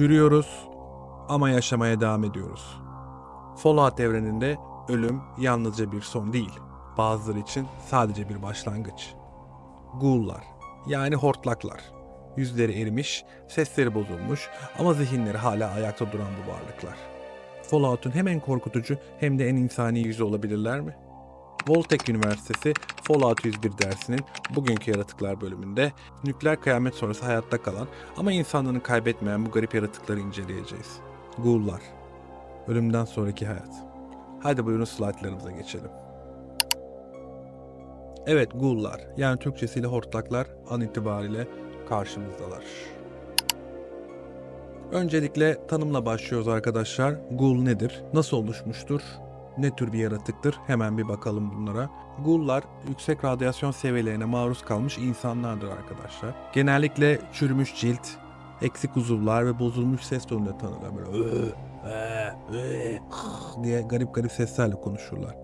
Çürüyoruz ama yaşamaya devam ediyoruz. Fallout evreninde ölüm yalnızca bir son değil. Bazıları için sadece bir başlangıç. Ghoul'lar yani hortlaklar. Yüzleri erimiş, sesleri bozulmuş ama zihinleri hala ayakta duran bu varlıklar. Fallout'un hem en korkutucu hem de en insani yüzü olabilirler mi? Voltech Üniversitesi Fallout 101 dersinin bugünkü yaratıklar bölümünde nükleer kıyamet sonrası hayatta kalan ama insanlığını kaybetmeyen bu garip yaratıkları inceleyeceğiz. Ghoul'lar. Ölümden sonraki hayat. Hadi buyurun slaytlarımıza geçelim. Evet Ghoul'lar yani Türkçesiyle hortlaklar an itibariyle karşımızdalar. Öncelikle tanımla başlıyoruz arkadaşlar. Ghoul nedir? Nasıl oluşmuştur? Ne tür bir yaratıktır? Hemen bir bakalım bunlara. Ghoul'lar yüksek radyasyon seviyelerine maruz kalmış insanlardır arkadaşlar. Genellikle çürümüş cilt, eksik uzuvlar ve bozulmuş ses tonuyla tanırlar. Böyle "Ö, e, e, diye garip garip seslerle konuşurlar.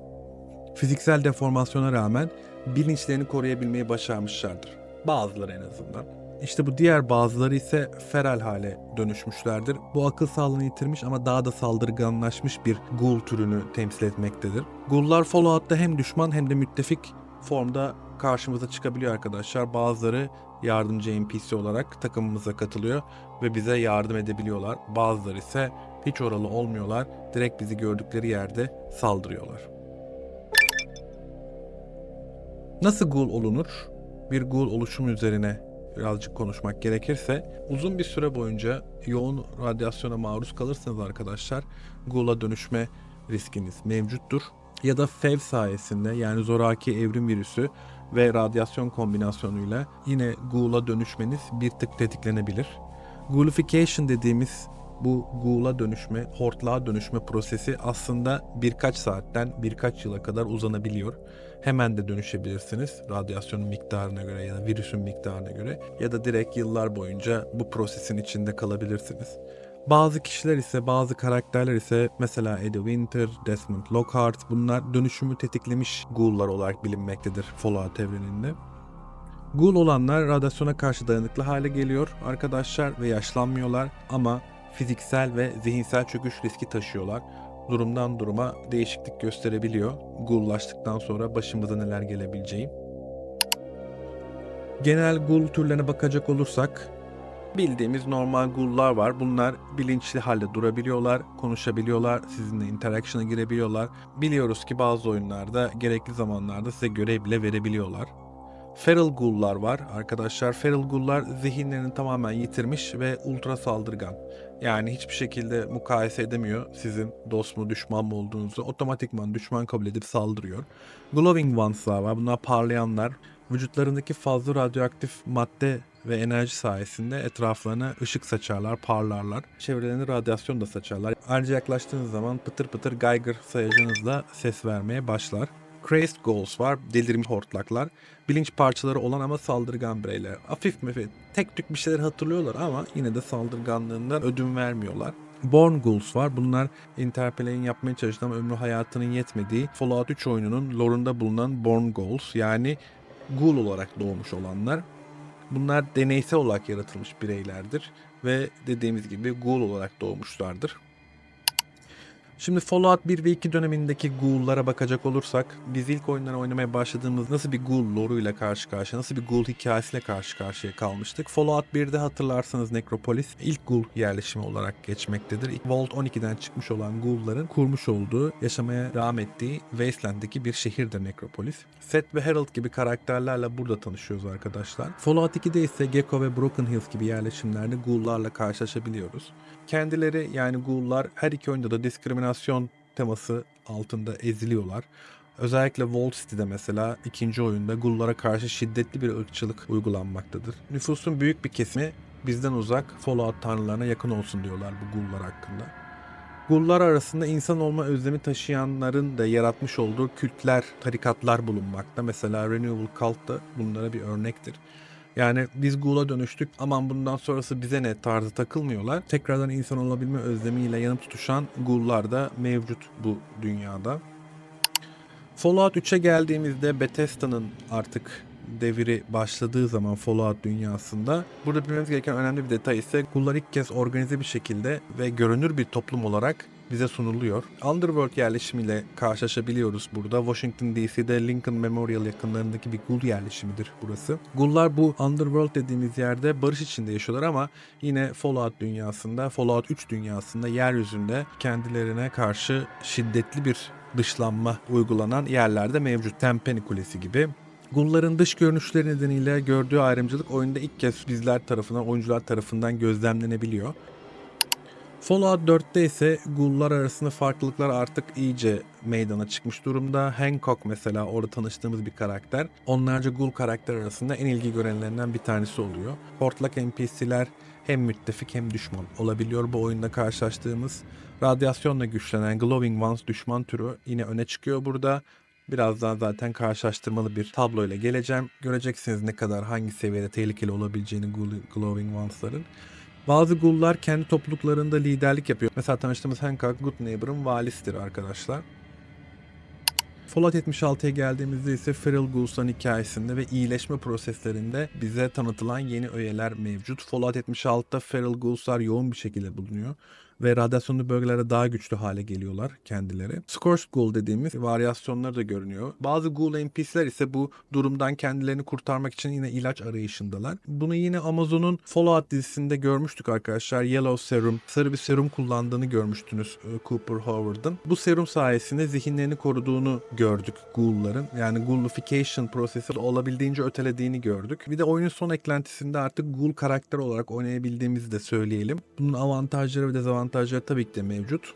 Fiziksel deformasyona rağmen bilinçlerini koruyabilmeyi başarmışlardır. Bazıları en azından. İşte bu diğer bazıları ise feral hale dönüşmüşlerdir. Bu akıl sağlığını yitirmiş ama daha da saldırganlaşmış bir ghoul türünü temsil etmektedir. Ghoul'lar Fallout'ta hem düşman hem de müttefik formda karşımıza çıkabiliyor arkadaşlar. Bazıları yardımcı NPC olarak takımımıza katılıyor ve bize yardım edebiliyorlar. Bazıları ise hiç oralı olmuyorlar. Direkt bizi gördükleri yerde saldırıyorlar. Nasıl ghoul olunur? Bir ghoul oluşumu üzerine birazcık konuşmak gerekirse uzun bir süre boyunca yoğun radyasyona maruz kalırsanız arkadaşlar ghoul'a dönüşme riskiniz mevcuttur. Ya da FEV sayesinde yani zoraki evrim virüsü ve radyasyon kombinasyonuyla yine ghoul'a dönüşmeniz bir tık tetiklenebilir. Ghoulification dediğimiz bu ghoul'a dönüşme, hortlağa dönüşme prosesi aslında birkaç saatten birkaç yıla kadar uzanabiliyor. Hemen de dönüşebilirsiniz radyasyonun miktarına göre ya da virüsün miktarına göre ya da direkt yıllar boyunca bu prosesin içinde kalabilirsiniz. Bazı kişiler ise bazı karakterler ise mesela Eddie Winter, Desmond Lockhart bunlar dönüşümü tetiklemiş ghoul'lar olarak bilinmektedir Fallout evreninde. Ghoul olanlar radyasyona karşı dayanıklı hale geliyor arkadaşlar ve yaşlanmıyorlar ama fiziksel ve zihinsel çöküş riski taşıyorlar. Durumdan duruma değişiklik gösterebiliyor. Ghoul'laştıktan sonra başımıza neler gelebileceği. Genel ghoul türlerine bakacak olursak bildiğimiz normal ghoul'lar var. Bunlar bilinçli halde durabiliyorlar, konuşabiliyorlar, sizinle interaction'a girebiliyorlar. Biliyoruz ki bazı oyunlarda gerekli zamanlarda size görev bile verebiliyorlar. Feral Ghoul'lar var. Arkadaşlar Feral Ghoul'lar zihinlerini tamamen yitirmiş ve ultra saldırgan. Yani hiçbir şekilde mukayese edemiyor sizin dost mu düşman mı olduğunuzu. Otomatikman düşman kabul edip saldırıyor. Glowing Ones'lar var. Bunlar parlayanlar. Vücutlarındaki fazla radyoaktif madde ve enerji sayesinde etraflarına ışık saçarlar, parlarlar. Çevrelerine radyasyon da saçarlar. Ayrıca yaklaştığınız zaman pıtır pıtır Geiger sayacınızla ses vermeye başlar. Crazed Ghouls var, delirmiş hortlaklar. Bilinç parçaları olan ama saldırgan bireyler. Hafif mefet, tek tük bir şeyler hatırlıyorlar ama yine de saldırganlığından ödün vermiyorlar. Born Ghouls var. Bunlar Interplay'in yapmaya çalıştığı ama ömrü hayatının yetmediği Fallout 3 oyununun lore'unda bulunan Born Ghouls yani Ghoul olarak doğmuş olanlar. Bunlar deneysel olarak yaratılmış bireylerdir ve dediğimiz gibi Ghoul olarak doğmuşlardır. Şimdi Fallout 1 ve 2 dönemindeki Ghoul'lara bakacak olursak biz ilk oyunları oynamaya başladığımız nasıl bir Ghoul lore'uyla karşı karşıya, nasıl bir Ghoul hikayesiyle karşı karşıya kalmıştık. Fallout 1'de hatırlarsanız Necropolis ilk Ghoul yerleşimi olarak geçmektedir. Vault 12'den çıkmış olan Ghoul'ların kurmuş olduğu, yaşamaya devam ettiği Wasteland'deki bir şehirdir Necropolis. Seth ve Harold gibi karakterlerle burada tanışıyoruz arkadaşlar. Fallout 2'de ise Gecko ve Broken Hills gibi yerleşimlerde Ghoul'larla karşılaşabiliyoruz. Kendileri yani Ghoul'lar her iki oyunda da diskriminasyon teması altında eziliyorlar. Özellikle Wall City'de mesela ikinci oyunda Ghoul'lara karşı şiddetli bir ırkçılık uygulanmaktadır. Nüfusun büyük bir kesimi bizden uzak Fallout tanrılarına yakın olsun diyorlar bu Ghoul'lar hakkında. Gullar arasında insan olma özlemi taşıyanların da yaratmış olduğu kültler, tarikatlar bulunmakta. Mesela Renewal Cult da bunlara bir örnektir. Yani biz Gul'a dönüştük aman bundan sonrası bize ne tarzı takılmıyorlar. Tekrardan insan olabilme özlemiyle yanıp tutuşan Gul'lar da mevcut bu dünyada. Fallout 3'e geldiğimizde Bethesda'nın artık deviri başladığı zaman Fallout dünyasında burada bilmemiz gereken önemli bir detay ise Gullar ilk kez organize bir şekilde ve görünür bir toplum olarak bize sunuluyor. Underworld yerleşimiyle karşılaşabiliyoruz burada. Washington DC'de Lincoln Memorial yakınlarındaki bir Gul yerleşimidir burası. Gullar bu Underworld dediğimiz yerde barış içinde yaşıyorlar ama yine Fallout dünyasında, Fallout 3 dünyasında yeryüzünde kendilerine karşı şiddetli bir dışlanma uygulanan yerlerde mevcut. Tempeni Kulesi gibi. Gulların dış görünüşleri nedeniyle gördüğü ayrımcılık oyunda ilk kez bizler tarafından, oyuncular tarafından gözlemlenebiliyor. Fallout 4'te ise Gullar arasında farklılıklar artık iyice meydana çıkmış durumda. Hancock mesela orada tanıştığımız bir karakter. Onlarca Gul karakter arasında en ilgi görenlerinden bir tanesi oluyor. Hortlak NPC'ler hem müttefik hem düşman olabiliyor bu oyunda karşılaştığımız. Radyasyonla güçlenen Glowing Ones düşman türü yine öne çıkıyor burada. Birazdan zaten karşılaştırmalı bir tabloyla geleceğim. Göreceksiniz ne kadar hangi seviyede tehlikeli olabileceğini Glowing Ones'ların. Bazı gullar kendi topluluklarında liderlik yapıyor. Mesela tanıştığımız Hancock Good Neighbor'ın valisidir arkadaşlar. Fallout 76'ya geldiğimizde ise Feral Ghost'ların hikayesinde ve iyileşme proseslerinde bize tanıtılan yeni öğeler mevcut. Fallout 76'da Feral Ghost'lar yoğun bir şekilde bulunuyor ve radyasyonlu bölgelerde daha güçlü hale geliyorlar kendileri. Scorched Ghoul dediğimiz varyasyonları da görünüyor. Bazı Ghoul NPC'ler ise bu durumdan kendilerini kurtarmak için yine ilaç arayışındalar. Bunu yine Amazon'un Fallout dizisinde görmüştük arkadaşlar. Yellow Serum, sarı bir serum kullandığını görmüştünüz e, Cooper Howard'ın. Bu serum sayesinde zihinlerini koruduğunu gördük Ghoul'ların. Yani Ghoulification prosesi olabildiğince ötelediğini gördük. Bir de oyunun son eklentisinde artık Ghoul karakter olarak oynayabildiğimizi de söyleyelim. Bunun avantajları ve dezavantajları tabii ki de mevcut.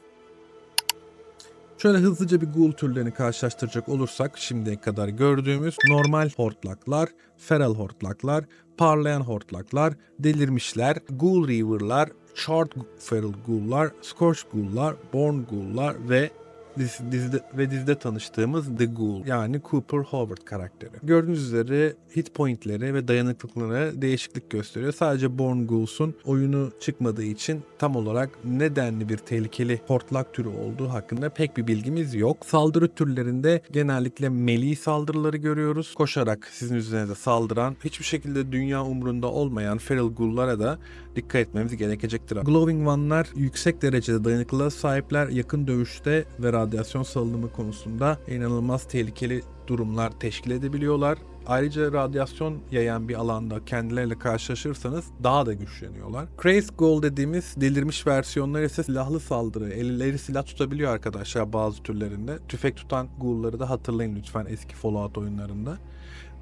Şöyle hızlıca bir ghoul türlerini karşılaştıracak olursak şimdiye kadar gördüğümüz normal hortlaklar, feral hortlaklar, parlayan hortlaklar, delirmişler, ghoul reaver'lar, short feral ghoul'lar, scorch ghoul'lar, born ghoul'lar ve dizi- dizide, ve dizide tanıştığımız The Ghoul yani Cooper Howard karakteri. Gördüğünüz üzere hit pointleri ve dayanıklılıkları değişiklik gösteriyor. Sadece Born Ghouls'un oyunu çıkmadığı için tam olarak nedenli bir tehlikeli hortlak türü olduğu hakkında pek bir bilgimiz yok. Saldırı türlerinde genellikle melee saldırıları görüyoruz. Koşarak sizin üzerinize saldıran, hiçbir şekilde dünya umrunda olmayan Feral Ghoul'lara da dikkat etmemiz gerekecektir. Glowing One'lar yüksek derecede dayanıklılığa sahipler, yakın dövüşte ve radyasyon salınımı konusunda inanılmaz tehlikeli durumlar teşkil edebiliyorlar. Ayrıca radyasyon yayan bir alanda kendileriyle karşılaşırsanız daha da güçleniyorlar. Crazy Ghoul dediğimiz delirmiş versiyonlar ise silahlı saldırı, elleri silah tutabiliyor arkadaşlar bazı türlerinde. Tüfek tutan Ghoul'ları da hatırlayın lütfen eski Fallout oyunlarında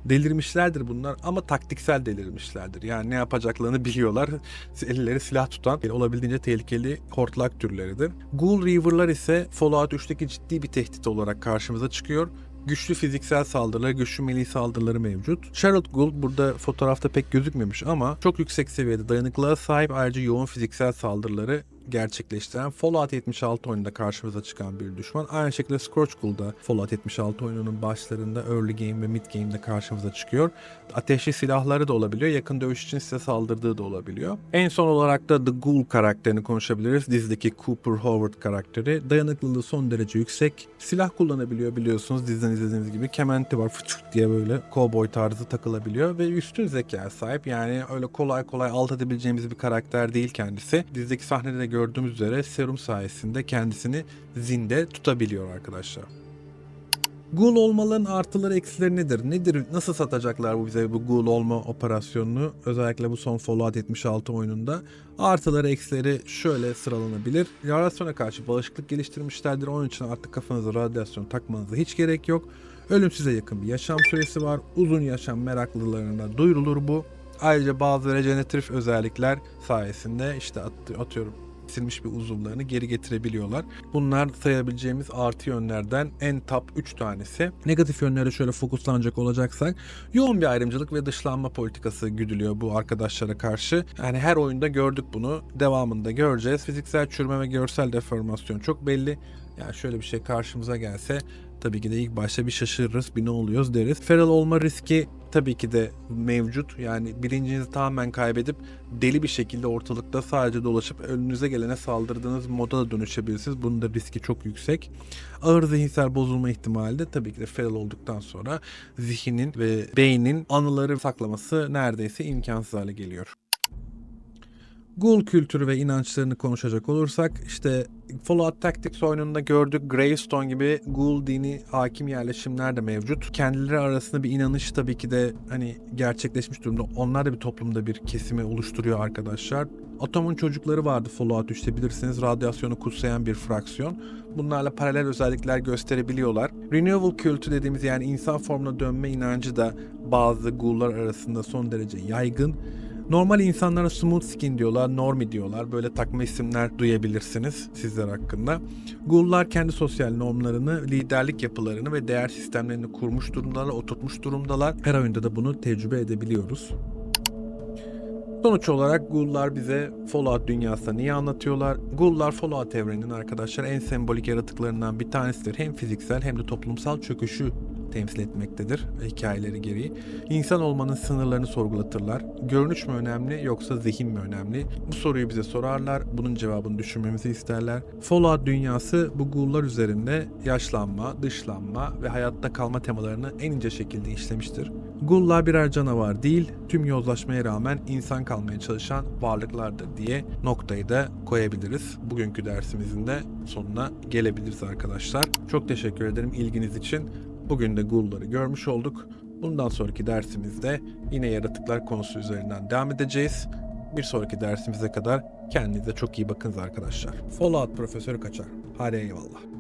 delirmişlerdir bunlar ama taktiksel delirmişlerdir. Yani ne yapacaklarını biliyorlar. Elleri silah tutan olabildiğince tehlikeli hortlak türleridir. Ghoul Reaver'lar ise Fallout 3'teki ciddi bir tehdit olarak karşımıza çıkıyor. Güçlü fiziksel saldırıları, güçlü melee saldırıları mevcut. Charlotte Ghoul burada fotoğrafta pek gözükmemiş ama çok yüksek seviyede dayanıklılığa sahip ayrıca yoğun fiziksel saldırıları gerçekleştiren Fallout 76 oyununda karşımıza çıkan bir düşman. Aynı şekilde Scorch Ghoul da Fallout 76 oyununun başlarında early game ve mid game'de karşımıza çıkıyor. Ateşli silahları da olabiliyor. Yakın dövüş için size saldırdığı da olabiliyor. En son olarak da The Ghoul karakterini konuşabiliriz. Dizideki Cooper Howard karakteri. Dayanıklılığı son derece yüksek. Silah kullanabiliyor biliyorsunuz diziden izlediğiniz gibi. Kementi var fıçık diye böyle cowboy tarzı takılabiliyor ve üstün zekaya sahip. Yani öyle kolay kolay alt edebileceğimiz bir karakter değil kendisi. Dizideki sahnede de gördüğümüz üzere serum sayesinde kendisini zinde tutabiliyor arkadaşlar. Ghoul olmaların artıları eksileri nedir? Nedir? Nasıl satacaklar bu bize bu Ghoul olma operasyonunu? Özellikle bu son Fallout 76 oyununda. Artıları eksileri şöyle sıralanabilir. Radyasyona karşı bağışıklık geliştirmişlerdir. Onun için artık kafanıza radyasyon takmanıza hiç gerek yok. Ölümsüze yakın bir yaşam süresi var. Uzun yaşam meraklılarına duyurulur bu. Ayrıca bazı rejeneratif özellikler sayesinde işte at- atıyorum kesilmiş bir uzuvlarını geri getirebiliyorlar. Bunlar sayabileceğimiz artı yönlerden en top 3 tanesi. Negatif yönlere şöyle fokuslanacak olacaksak yoğun bir ayrımcılık ve dışlanma politikası güdülüyor bu arkadaşlara karşı. Yani her oyunda gördük bunu. Devamında göreceğiz. Fiziksel çürüme ve görsel deformasyon çok belli. Yani şöyle bir şey karşımıza gelse tabii ki de ilk başta bir şaşırırız, bir ne oluyoruz deriz. Feral olma riski tabii ki de mevcut. Yani bilincinizi tamamen kaybedip deli bir şekilde ortalıkta sadece dolaşıp önünüze gelene saldırdığınız moda da dönüşebilirsiniz. Bunun da riski çok yüksek. Ağır zihinsel bozulma ihtimali de tabii ki de feral olduktan sonra zihnin ve beynin anıları saklaması neredeyse imkansız hale geliyor. Ghoul kültürü ve inançlarını konuşacak olursak işte Fallout Tactics oyununda gördük Gravestone gibi Ghoul dini hakim yerleşimler de mevcut. Kendileri arasında bir inanış tabii ki de hani gerçekleşmiş durumda. Onlar da bir toplumda bir kesimi oluşturuyor arkadaşlar. Atom'un çocukları vardı Fallout 3'te bilirsiniz. Radyasyonu kutsayan bir fraksiyon. Bunlarla paralel özellikler gösterebiliyorlar. Renewal kültü dediğimiz yani insan formuna dönme inancı da bazı ghoul'lar arasında son derece yaygın. Normal insanlara smooth skin diyorlar, normi diyorlar. Böyle takma isimler duyabilirsiniz sizler hakkında. Ghoul'lar kendi sosyal normlarını, liderlik yapılarını ve değer sistemlerini kurmuş durumdalar, oturtmuş durumdalar. Her oyunda da bunu tecrübe edebiliyoruz. Sonuç olarak Ghoul'lar bize Fallout dünyasında neyi anlatıyorlar? Ghoul'lar Fallout evreninin arkadaşlar en sembolik yaratıklarından bir tanesidir. Hem fiziksel hem de toplumsal çöküşü temsil etmektedir hikayeleri gereği. İnsan olmanın sınırlarını sorgulatırlar. Görünüş mü önemli yoksa zihin mi önemli? Bu soruyu bize sorarlar. Bunun cevabını düşünmemizi isterler. Fallout dünyası bu ghoul'lar üzerinde yaşlanma, dışlanma ve hayatta kalma temalarını en ince şekilde işlemiştir. Ghoul'lar birer canavar değil, tüm yozlaşmaya rağmen insan kalmaya çalışan varlıklardır diye noktayı da koyabiliriz. Bugünkü dersimizin de sonuna gelebiliriz arkadaşlar. Çok teşekkür ederim ilginiz için. Bugün de Ghoul'ları görmüş olduk. Bundan sonraki dersimizde yine yaratıklar konusu üzerinden devam edeceğiz. Bir sonraki dersimize kadar kendinize çok iyi bakınız arkadaşlar. Fallout Profesörü Kaçar. Hadi eyvallah.